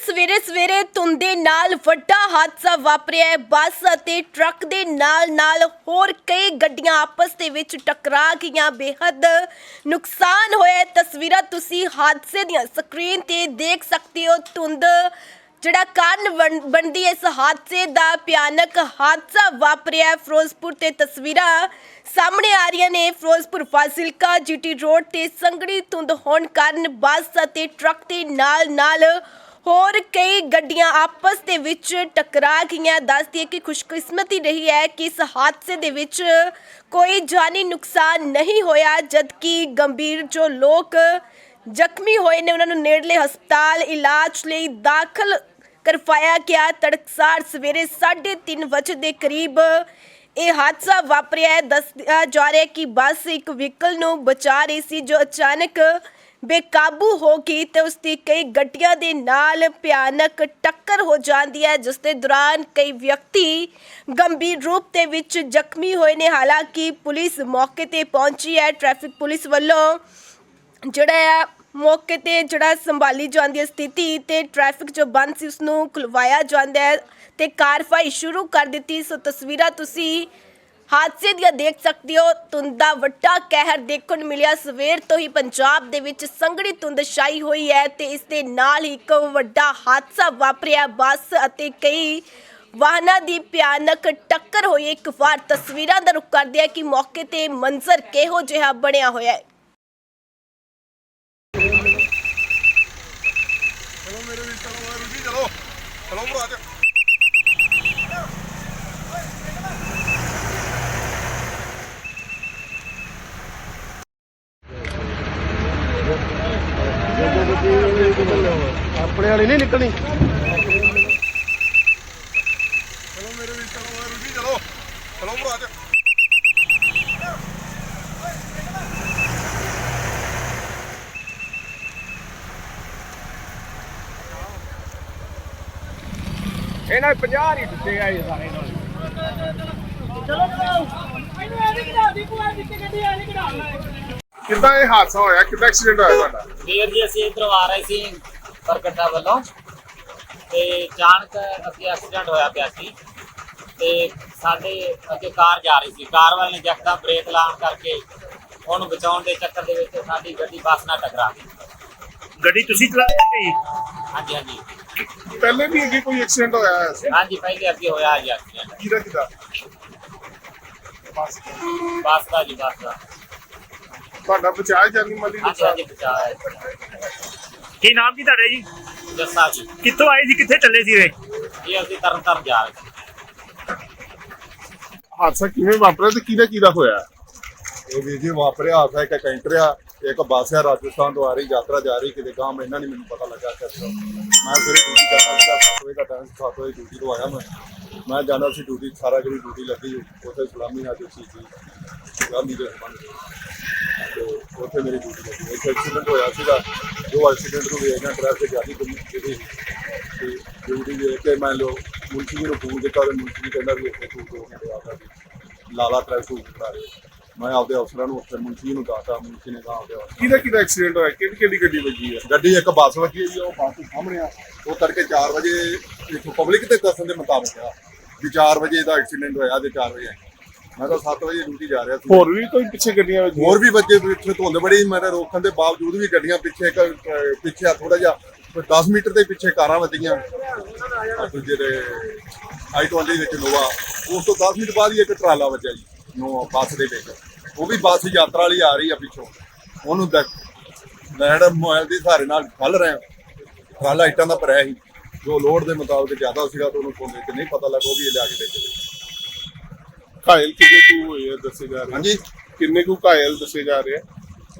ਸਵੇਰੇ ਸਵੇਰੇ ਧੁੰਦ ਦੇ ਨਾਲ ਵੱਡਾ ਹਾਦਸਾ ਵਾਪਰਿਆ ਹੈ। ਬੱਸ ਅਤੇ ਟਰੱਕ ਦੇ ਨਾਲ ਨਾਲ ਹੋਰ ਕਈ ਗੱਡੀਆਂ ਆਪਸ ਦੇ ਵਿੱਚ ਟਕਰਾ ਗਈਆਂ। ਬੇਹੱਦ ਨੁਕਸਾਨ ਹੋਇਆ ਹੈ। ਤਸਵੀਰਾਂ ਤੁਸੀਂ ਹਾਦਸੇ ਦੀਆਂ ਸਕਰੀਨ ਤੇ ਦੇਖ ਸਕਦੇ ਹੋ। ਧੁੰਦ ਜਿਹੜਾ ਕਾਰਨ ਬਣ- ਬਣਦੀ ਹੈ। ਇਸ ਹਾਦਸੇ ਦਾ ਭਿਆਨਕ ਹਾਦਸਾ ਵਾਪਰਿਆ ਹੈ। ਫਿਰੋਜ਼ਪੁਰ ਤੇ ਤਸਵੀਰਾਂ ਸਾਹਮਣੇ ਆ ਰਹੀਆਂ ਨੇ। ਫਿਰੋਜ਼ਪੁਰ ਫਾਜ਼ਿਲਕਾ, ਜੀਟੀ ਰੋਡ ਤੇ ਸੰਘਣੀ ਧੁੰਦ ਹੋਣ ਕਾਰਨ ਬੱਸ ਅਤੇ ਟਰੱਕ ਦੇ ਨਾਲ ਨਾਲ ਹੋਰ ਕਈ ਗੱਡੀਆਂ ਆਪਸ ਦੇ ਵਿੱਚ ਟਕਰਾ ਗਈਆਂ। ਦੱਸਦੀ ਹੈ ਕਿ ਖੁਸ਼ਕਿਸਮਤੀ ਰਹੀ ਹੈ ਕਿ ਇਸ ਹਾਦਸੇ ਦੇ ਵਿੱਚ ਕੋਈ ਜਾਨੀ ਨੁਕਸਾਨ ਨਹੀਂ ਹੋਇਆ, ਜਦਕਿ ਗੰਭੀਰ ਜੋ ਲੋਕ ਜ਼ਖਮੀ ਹੋਏ ਨੇ, ਉਹਨਾਂ ਨੂੰ ਨੇੜਲੇ ਹਸਪਤਾਲ ਇਲਾਜ ਲਈ ਦਾਖਲ ਕਰਵਾਇਆ ਗਿਆ। ਤੜਕਸਾਰ ਸਵੇਰੇ 3:30 ਵਜੇ ਦੇ ਕਰੀਬ ਇਹ ਹਾਦਸਾ ਵਾਪਰਿਆ ਹੈ। ਦੱਸਿਆ ਜਾ ਰਿਹਾ ਹੈ ਕਿ ਬੱਸ ਇੱਕ ਵਹੀਕਲ ਨੂੰ ਬਚਾ ਰਹੀ ਸੀ, ਜੋ ਅਚਾਨਕ ਬੇਕਾਬੂ ਹੋ ਗਈ ਤੇ ਉਸ ਦੀ ਕਈ ਗੱਡੀਆਂ ਦੇ ਨਾਲ ਭਿਆਨਕ ਟੱਕਰ ਹੋ ਜਾਂਦੀ ਹੈ, ਜਿਸ ਦੇ ਦੌਰਾਨ ਕਈ ਵਿਅਕਤੀ ਗੰਭੀਰ ਰੂਪ ਦੇ ਵਿੱਚ ਜ਼ਖਮੀ ਹੋਏ ਨੇ। ਹਾਲਾਂਕਿ ਪੁਲਿਸ ਮੌਕੇ ਤੇ ਪਹੁੰਚੀ ਹੈ। ਟ੍ਰੈਫਿਕ ਪੁਲਿਸ ਵੱਲੋਂ ਜਿਹੜਾ ਹੈ, ਮੌਕੇ ਤੇ ਜਿਹੜਾ ਸੰਭਾਲੀ ਜਾਂਦੀ ਹੈ ਸਥਿਤੀ ਤੇ ਟ੍ਰੈਫਿਕ ਜੋ ਬੰਦ ਸੀ ਉਸ ਨੂੰ ਖੁਲਵਾਇਆ ਜਾਂਦਾ ਹੈ ਤੇ ਕਾਰਵਾਈ ਸ਼ੁਰੂ ਕਰ ਦਿੱਤੀ। ਸੋ ਤਸਵੀਰਾਂ ਤੁਸੀਂ ਹਾਦਸੇ ਦੀਆਂ ਦੇਖ ਸਕਦੇ ਹੋ, ਧੁੰਦ ਦਾ ਵੱਡਾ ਕਹਿਰ ਦੇਖਣ ਨੂੰ ਮਿਲਿਆ। ਸਵੇਰ ਤੋਂ ਹੀ ਪੰਜਾਬ ਦੇ ਵਿੱਚ ਸੰਘਣੀ ਧੁੰਦ ਛਾਈ ਹੋਈ ਹੈ ਤੇ ਇਸ ਦੇ ਨਾਲ ਹੀ ਇੱਕ ਵੱਡਾ ਹਾਦਸਾ ਵਾਪਰਿਆ। ਬੱਸ ਅਤੇ ਕਈ ਵਾਹਨਾਂ ਦੀ ਭਿਆਨਕ ਟੱਕਰ ਹੋਈ। ਇੱਕ ਵਾਰ ਤਸਵੀਰਾਂ ਦਾ ਰੁਖ ਕਰਦੇ ਆ ਕਿ ਮੌਕੇ ਤੇ ਮੰਜ਼ਰ ਕਿਹੋ ਜਿਹਾ ਬਣਿਆ ਹੋਇਆ ਹੈ। ਚਲੋ ਮੇਰੇ ਵੀ ਚਲੋ ਰੁਕੀ, ਚਲੋ। ਚਲੋ ਭਰਾ ਚ ਆਪਣੇ ਵਾਲੀ ਨਹੀਂ ਨਿਕਲਣੀ। ਚਲੋ ਮੇਰੇ ਵੀ ਚਲੋ ਮੈਂ ਰੁਕੀ ਚਲੋ। ਚਲੋ ਭਰਾ ਚ ਇਹਨਾਂ 50 ਨਹੀਂ ਆ ਇਹ ਸਾਰੇ ਨਾਲ ਕਿੱਦਾਂ ਇਹ ਹਾਦਸਾ ਹੋਇਆ? ਕਿੱਦਾਂ ਐਕਸੀਡੈਂਟ ਹੋਇਆ ਤੁਹਾਡਾ? ਵੀਰ ਜੀ ਅਸੀਂ ਇੱਧਰੋਂ ਆ ਰਹੇ ਸੀ ਬਰਕਟਾ ਵੱਲੋਂ ਤੇ ਅਚਾਨਕ ਅੱਗੇ ਐਕਸੀਡੈਂਟ ਹੋਇਆ ਪਿਆ ਸੀ ਤੇ ਸਾਡੇ ਅੱਗੇ ਕਾਰ ਜਾ ਰਹੀ ਸੀ। ਕਾਰ ਵਾਲੇ ਨੇ ਜੱਕਦਮ ਬ੍ਰੇਕ ਲਾਉਣ ਕਰਕੇ ਉਹਨੂੰ ਬਚਾਉਣ ਦੇ ਚੱਕਰ ਦੇ ਵਿੱਚ ਸਾਡੀ ਗੱਡੀ ਬੱਸ ਨਾਲ ਟਕਰਾ ਗਈ। ਗੱਡੀ ਤੁਸੀਂ ਚਲਾ ਰਹੇ ਸੀ? ਹਾਂਜੀ ਹਾਂਜੀ। ਪਹਿਲੇ ਵੀ ਅੱਗੇ ਕੋਈ ਐਕਸੀਡੈਂਟ ਹੋਇਆ ਹੈ ਹਾਂਜੀ ਪਹਿਲੇ ਅੱਗੇ ਹੋਇਆ ਜੀ ਐਕਸੀਡੈਂਟ ਕਿਹਦਾ ਕਿਹਦਾ? ਬਸ ਬੱਸ ਦਾ ਜੀ ਬੱਸ ਦਾ। ਤੁਹਾਡਾ ਬਚਾਅ ਜਾਨੀ ਮਾਲੀ ਨੁਕਸਾਨ। ਕੀ ਨਾਮ ਕੀ ਤੁਹਾਡਾ ਜੀ? ਜੱਸਾ ਜੀ। ਕਿੱਥੋਂ ਆਏ ਸੀ ਕਿੱਥੇ ਚੱਲੇ ਸੀ ਵੇ ਇਹ ਅਸੀਂ ਤਰਨ ਤਾਰਨ ਜਾ ਰਹੇ ਸੀ। ਹਾਦਸਾ ਕਿਵੇਂ ਵਾਪਰਿਆ ਤੇ ਕਿਹਦਾ ਕਿਹਦਾ ਹੋਇਆ? ਇਹ ਵੀਰ ਜੀ ਵਾਪਰਿਆ ਹਾਦਸਾ ਇੱਕ ਕੈਂਟਰ ਆ ਇੱਕ ਬੱਸ ਆ ਰਾਜਸਥਾਨ ਤੋਂ ਆ ਰਹੀ ਯਾਤਰਾ ਜਾ ਰਹੀ ਕਿਤੇ ਗਾਂਵ ਇਹਨਾਂ ਨਹੀਂ ਮੈਨੂੰ ਪਤਾ ਲੱਗਾ ਕਿ ਮੈਂ ਸਵੇਰੇ ਡਿਊਟੀ ਕਰਦਾ ਸੀਗਾ 7 ਵਜੇ ਦਾ ਟਾਈਮ 7 ਵਜੇ ਡਿਊਟੀ ਤੋਂ ਆਇਆ ਮੈਂ। ਮੈਂ ਜਾਂਦਾ ਸੀ ਡਿਊਟੀ ਸਾਰਾ ਜਿਹੜੀ ਡਿਊਟੀ ਲੱਗੀ ਉੱਥੇ ਸਲਾਮੀ ਜੋ ਸੀ ਸਲਾਮੀ ਦੇ ਸੰਬੰਧ ਤੇ ਉੱਥੇ ਮੇਰੀ ਡਿਊਟੀ ਲੱਗੀ। ਇੱਥੇ ਐਕਸੀਡੈਂਟ ਹੋਇਆ ਸੀਗਾ। ਜੋ ਐਕਸੀਡੈਂਟ ਨੂੰ ਵੇਖਣਾ ਟ੍ਰੈਫਿਕ ਜ਼ਿਆਦਾ ਕਮੀ ਜਿਹੜੀ ਤੇ। ਡਿਊਟੀ ਵੇਖ ਕੇ ਮੈਂ ਲੋ ਮੁਨਸ਼ੀ ਨੂੰ ਫੋਨ ਕੀਤਾ ਤੇ ਮੁਨਸ਼ੀ ਕਹਿੰਦਾ ਵੀ ਇੱਥੇ ਤੂੰ ਦੋ ਘੰਟੇ ਆ ਜਾ ਲਾਲਾ ਟ੍ਰੈਫਿਕ ਕਰਾ ਰਹੇ। ਮੈਂ ਆਪਦੇ ਅਫਸਰਾਂ ਨੂੰ ਉੱਥੇ ਮੁਨਸ਼ੀ ਨੂੰ ਦੱਸਤਾ ਮੁਨਸ਼ੀ ਨੇ ਕਹਾ ਆਪਦੇ ਅਫਸਰ ਕਿਹਦਾ ਕਿਹਦਾ ਐਕਸੀਡੈਂਟ ਹੋਇਆ? ਕਿਹੜੀ ਕਿਹੜੀ ਗੱਡੀ ਵੱਜੀ ਹੈ ਗੱਡੀ ਇੱਕ ਬੱਸ ਵੱਜੀ ਹੈ ਜੀ ਉਹ ਬੱਸ ਸਾਹਮਣੇ ਆ। ਉਹ ਤੜਕੇ 4 ਵਜੇ ਇਥੋਂ ਪਬਲਿਕ ਤੇ ਦੱਸਣ ਦੇ ਮੁਤਾਬਕ ਆ ਵੀ 4 ਵਜੇ ਦਾ ਐਕਸੀਡੈਂਟ ਹੋਇਆ ਤੇ 4 ਵਜੇ। ਮੈਂ ਤਾਂ 7 ਵਜੇ ਡਿਊਟੀ ਜਾ ਰਿਹਾ ਸੀ। ਹੋਰ ਵੀ ਕੋਈ ਪਿੱਛੇ ਗੱਡੀਆਂ ਹੋਰ ਵੀ ਬੱਚੇ ਪਿੱਛੇ ਧੁੰਦ ਬੜੀ ਮੇਰੇ ਰੋਕਣ ਦੇ ਬਾਵਜੂਦ ਵੀ ਗੱਡੀਆਂ ਪਿੱਛੇ ਪਿੱਛੇ ਥੋੜਾ ਜਿਹਾ। ਕੋਈ 10 ਮੀਟਰ ਦੇ ਪਿੱਛੇ ਕਾਰਾਂ ਵੱਜੀਆਂ। ਦੂਜੇ ਦੇ i20 ਵਿੱਚ ਨੋਵਾ ਉਸ ਤੋਂ 10 ਮਿੰਟ ਬਾਅਦ ਹੀ ਇੱਕ ਟਰਾਲਾ ਵੱਜਿਆ ਜੀ ਨੋ ਬੱਸ ਦੇ ਵਿੱਚ। ਉਹ ਵੀ ਬੱਸ ਯਾਤਰਾ ਵਾਲੀ ਆ ਰਹੀ ਆ ਪਿੱਛੋਂ। ਉਹਨੂੰ ਦੇਖ ਲੈਣ ਮੋਬਾਈਲ ਦੇ ਸਹਾਰੇ ਨਾਲ ਖੱਲ ਰਹੇ। ਟਰਾਲਾ ਇੱਟਾਂ ਦਾ ਭਰਿਆ ਸੀ। ਜੋ ਲੋਡ ਦੇ ਮੁਤਾਬਕ ਜ਼ਿਆਦਾ ਸੀਗਾ ਤਾਂ ਉਹਨੂੰ ਤੇ ਨਹੀਂ ਪਤਾ ਲੱਗਾ ਉਹ ਵੀ ਲਿਆ ਕੇ ਦੇ ਦਿੱਤੇ। ਘਾਇਲ ਕਿੰਨੇ ਕੁ ਹੋਏ ਆ ਦੱਸੇ ਜਾ ਰਹੇ ਹਾਂਜੀ ਕਿੰਨੇ ਕੁ ਘਾਇਲ ਦੱਸੇ ਜਾ ਰਹੇ ਆ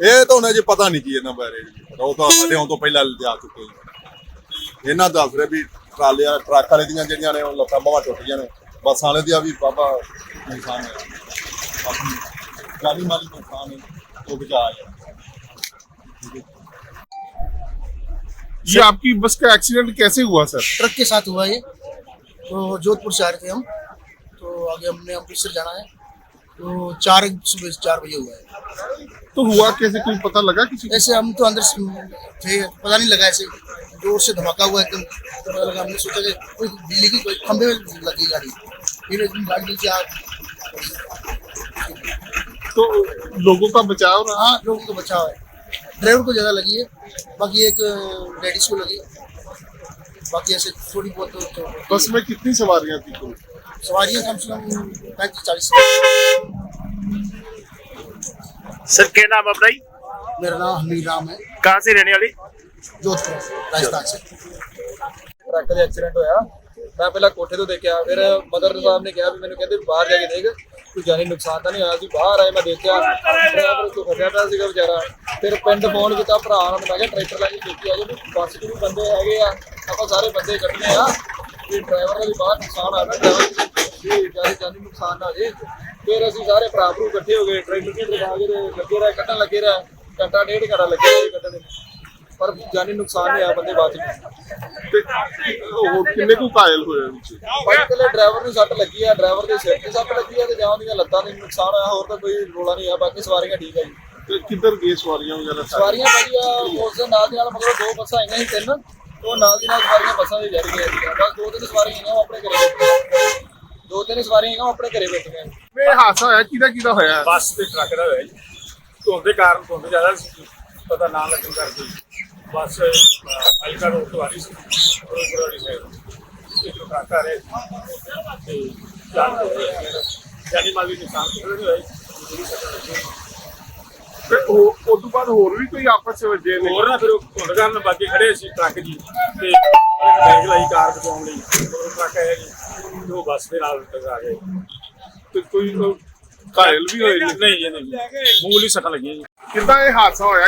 ਇਹ ਤਾਂ ਉਹਨਾਂ ਜੇ ਪਤਾ ਨਹੀਂ ਕੀ ਇਹਨਾਂ ਬਾਰੇ ਉਹ ਤਾਂ ਸਾਡੇ ਆਉਣ ਤੋਂ ਪਹਿਲਾਂ ਜਾ ਚੁੱਕੇ ਜੀ। ਇਹਨਾਂ ਦੱਸ ਰਹੇ ਵੀ ਟਰਾਲੀਆਂ ਟਰੱਕ ਵਾਲੇ ਦੀਆਂ ਜਿਹੜੀਆਂ ਨੇ ਉਹ ਲੱਤਾਂ ਬਾਹਾਂ ਟੁੱਟੀਆਂ ਨੇ ਬੱਸ ਵਾਲੇ ਦੀਆਂ ਵੀ ਬਾਬਾ ਨੁਕਸਾਨ ਹੈ ਬਾਕੀ ਜਾਨੀ ਮਾਲੀ ਨੁਕਸਾਨ ਹੈ ਉਹ ਬਚਾ ਹੈ ये आपकी बस का एक्सीडेंट कैसे हुआ सर ट्रक के साथ हुआ ये तो जोधपुर से आ रहे थे हम तो आगे हमने अमृतसर जाना है। तो चार सुबह चार बजे हुआ है। तो हुआ कैसे? कोई पता लगा किसी ऐसे हम तो अंदर थे पता नहीं लगा ऐसे। ज़ोर से धमाका हुआ एकदम तो पता लगा हमने सोचा कि कोई बिजली की कोई खंभे में लगी गाड़ी। फिर एकदम गाड़ी नीचे आग तो लोगों का बचाव रहा? हाँ लोगों को बचाव है। ड्राइवर को ज़्यादा लगी है बाकी एक लेडीज़ को लगी। बाकी ऐसे थोड़ी बहुत तो, तो बस में कितनी सवारियाँ थी सवारियाँ कम से कम पैंतीस चालीस सर क्या नाम है अपना जी मेरा नाम हमीद राम है कहाँ से रहने वाले जोधपुर राजस्थान से ਟਰੱਕ ਦੇ ਐਕਸੀਡੈਂਟ ਹੋਇਆ ਮੈਂ ਪਹਿਲਾਂ ਕੋਠੇ ਤੋਂ ਦੇਖਿਆ ਫਿਰ ਮਦਰ ਸਾਹਿਬ ਨੇ ਕਿਹਾ ਵੀ ਮੈਨੂੰ ਕਹਿੰਦੇ ਵੀ ਬਾਹਰ ਜਾ ਕੇ ਦੇਖ ਕੋਈ ਜਾਨੀ ਨੁਕਸਾਨ ਤਾਂ ਨਹੀਂ ਹੋਇਆ ਸੀ ਬਾਹਰ ਆਏ ਮੈਂ ਦੇਖਿਆ ਡਰਾਈਵਰ ਉੱਤੇ ਫਸਿਆ ਪਿਆ ਸੀਗਾ ਵਿਚਾਰਾ ਫਿਰ ਪਿੰਡ ਫੋਨ ਕੀਤਾ ਭਰਾ ਨੂੰ ਮੈਂ ਕਿਹਾ ਟਰੈਕਟਰ ਲੈ ਕੇ ਦੇਖੀ ਆ ਜੀ ਬੱਸ 'ਚ ਵੀ ਬੰਦੇ ਹੈਗੇ ਆ ਆਪਾਂ ਸਾਰੇ ਬੰਦੇ ਕੱਢਨੇ ਆ ਵੀ ਡਰਾਈਵਰ ਦਾ ਵੀ ਬਾਹਰ ਨੁਕਸਾਨ ਆ ਨਾ ਡਰਾਈਵਰ ਜਾਨੀ ਜਾਨੀ ਨੁਕਸਾਨ ਨਾ ਜੇ ਫਿਰ ਅਸੀਂ ਸਾਰੇ ਭਰਾ ਭਰੂ ਇਕੱਠੇ ਹੋ ਗਏ ਟਰੈਕਟਰ ਤੇ ਲਗਾ ਕੇ ਲੱਗੇ ਰਹੇ ਕੱਢਣ ਲੱਗੇ ਰਹੇ ਘੰਟਾ ਡੇਢ ਘੰਟਾ ਲੱਗੇ ਰਹੇ ਕੱਢਣ ਦੇ। ਪਰ ਜਾਨੀ ਨੁਕਸਾਨ ਨਹੀਂ ਆ ਬੰਦੇ ਬਚ ਗਏ। ਤੇ ਹੋਰ ਕਿੰਨੇ ਕੁ ਘਾਇਲ ਹੋਏ ਵਿੱਚ? ਤੇ ਡਰਾਈਵਰ ਨੂੰ ਸੱਟ ਲੱਗੀ ਆ ਡਰਾਈਵਰ ਦੇ ਸਿਰ ਤੇ ਸੱਟ ਲੱਗੀ ਆ ਤੇ ਜਾਂ ਉਹਦੀਆਂ ਲੱਤਾਂ ਨੂੰ ਨੁਕਸਾਨ ਹੋਇਆ ਹੋਰ ਤਾਂ ਕੋਈ ਰੋਲਾ ਨਹੀਂ ਆ ਬਾਕੀ ਸਵਾਰੀਆਂ ਠੀਕ ਆ ਜੀ। ਤੇ ਕਿੱਧਰ ਗਏ ਸਵਾਰੀਆਂ ਵਗੈਰਾ? ਸਵਾਰੀਆਂ ਭਾਜੀ ਉਸ ਦੇ ਨਾਲ ਦੀ ਨਾਲ ਮਗਰੋਂ ਦੋ ਬੱਸਾਂ ਆਈਆਂ ਸੀ ਤਿੰਨ। ਉਹ ਨਾਲ ਦੀ ਨਾਲ ਸਵਾਰੀਆਂ ਬੱਸਾਂ ਦੇ ਗਈਆਂ ਸੀ ਬਸ ਦੋ ਤਿੰਨ ਸਵਾਰੀਆਂ ਆਈਆਂ ਉਹ ਆਪਣੇ ਘਰੇ ਬੈਠੀਆਂ। ਦੋ ਤਿੰਨ ਸਵਾਰੀਆਂ ਉਹ ਆਪਣੇ ਘਰੇ ਬੈਠੀਆਂ। ਇਹ ਹਾਦਸਾ ਹੋਇਆ ਕਿਹਦਾ ਕਿਹਦਾ ਹੋਇਆ? ਬੱਸ ਤੇ ਟਰੱਕ ਦਾ ਹੋਇਆ ਜੀ। ਧੁੰਦ ਦੇ ਕਾਰਨ ਧੁੰਦ ਜ਼ਿਆਦਾ ਸੀ। ਪਤਾ ਨਾ ਲੱਗਣ ਕਰਕੇ ਬੱਸ ਅਲਕਾ ਰੋਡ ਤੋਂ ਆ ਰਹੀ ਸੀ। ਰੋਡ ਵਾਲੀ ਸਾਈਡ ਇੱਕ ਟਰੱਕ ਆ ਰਿਹਾ ਤੇ ਜਾਨ ਜਾਨੀ ਮਾਲ ਵੀ ਨੁਕਸਾਨ ਹੋਇਆ ਜੀ। ਤੇ ਉਹ ਉਸ ਤੋਂ ਬਾਅਦ ਹੋਰ ਵੀ ਕੋਈ ਆਪਸ ਵਿੱਚ ਵੱਜੇ ਨੇ ਹੋਰ ਨਾ ਫਿਰ ਉਹ ਧੁੰਦ ਕਾਰਨ ਬਾਕੀ ਖੜੇ ਸੀ ਟਰੱਕ ਜੀ ਤੇ ਬ੍ਰੇਕ ਲਾਈ ਕਾਰ ਬਚਾਉਣ ਲਈ। ਉਹ ਟਰੱਕ ਆਇਆ ਜੀ ਉਹ ਬੱਸ ਦੇ ਨਾਲ ਟਕਰਾ ਜੀ। ਤੇ ਕੋਈ ਘਾਇਲ ਵੀ ਹੋਏ ਨਹੀਂ ਜੀ ਨਹੀਂ ਮਾਮੂਲੀ ਸੱਟਾਂ ਲੱਗੀਆਂ ਜੀ। ਕਿੱਦਾਂ ਇਹ ਹਾਦਸਾ ਹੋਇਆ?